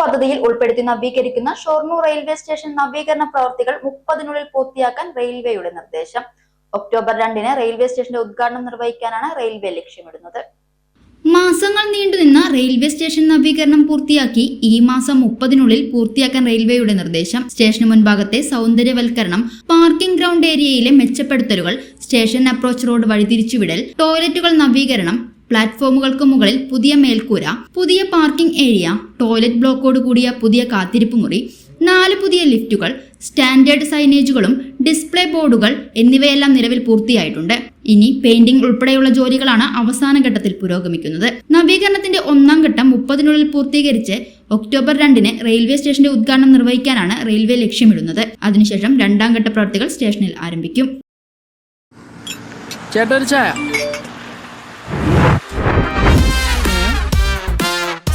പദ്ധതിയിൽ ഉൾപ്പെടുത്തി നവീകരിക്കുന്ന Shoranur railway station നവീകരണ പ്രവർത്തികൾ മുപ്പതിനുള്ളിൽ പൂർത്തിയാക്കാൻ റെയിൽവേയുടെ നിർദ്ദേശം. ഒക്ടോബർ രണ്ടിന് റെയിൽവേ സ്റ്റേഷന്റെ ഉദ്ഘാടനം നിർവഹിക്കാനാണ് റെയിൽവേ ലക്ഷ്യമിടുന്നത്. മാസങ്ങൾ നീണ്ടുനിന്ന റെയിൽവേ സ്റ്റേഷൻ നവീകരണം പൂർത്തിയാക്കി ഈ മാസം മുപ്പതിനുള്ളിൽ പൂർത്തിയാക്കാൻ റെയിൽവേയുടെ നിർദ്ദേശം. സ്റ്റേഷന് മുൻഭാഗത്തെ സൗന്ദര്യവൽക്കരണം പാർക്കിംഗ് ഗ്രൗണ്ട് ഏരിയയിലെ മെച്ചപ്പെടുത്തലുകൾ സ്റ്റേഷൻ അപ്രോച്ച് റോഡ് വഴിതിരിച്ചുവിടൽ ടോയ്ലറ്റുകൾ നവീകരണം പ്ലാറ്റ്ഫോമുകൾക്ക് മുകളിൽ പുതിയ മേൽക്കൂര പുതിയ പാർക്കിംഗ് ഏരിയ ടോയ്ലറ്റ് ബ്ലോക്കോട് കൂടിയ പുതിയ കാത്തിരിപ്പ് മുറി നാല് പുതിയ ലിഫ്റ്റുകൾ സ്റ്റാൻഡേർഡ് സൈനേജുകളും ഡിസ്പ്ലേ ബോർഡുകൾ എന്നിവയെല്ലാം നിലവിൽ പൂർത്തിയായിട്ടുണ്ട്. ഇനി പെയിന്റിംഗ് ഉൾപ്പെടെയുള്ള ജോലികളാണ് അവസാന ഘട്ടത്തിൽ പുരോഗമിക്കുന്നത്. നവീകരണത്തിന്റെ ഒന്നാം ഘട്ടം മുപ്പതിനുള്ളിൽ പൂർത്തീകരിച്ച് ഒക്ടോബർ രണ്ടിന് റെയിൽവേ സ്റ്റേഷന്റെ ഉദ്ഘാടനം നിർവഹിക്കാനാണ് റെയിൽവേ ലക്ഷ്യമിടുന്നത്. അതിനുശേഷം രണ്ടാം ഘട്ട പ്രവർത്തികൾ സ്റ്റേഷനിൽ ആരംഭിക്കും. ചേട്ടാ ചായ.